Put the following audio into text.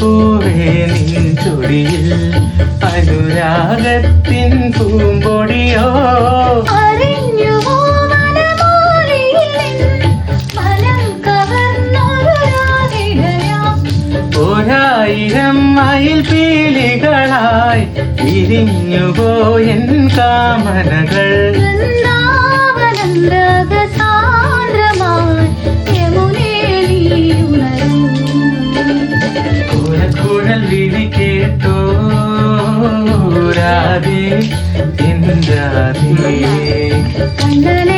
പൂവേ നിൻ ചൊടിയിൽ അനുരാഗത്തിൻ പൂമ്പൊടിയോ? ഒരായിരം മയിൽ പീലികളായി വിരിഞ്ഞുപോയൻ കാമനകൾ. വിളി കേട്ടോ. രാധേ എന്താ കണ്ടന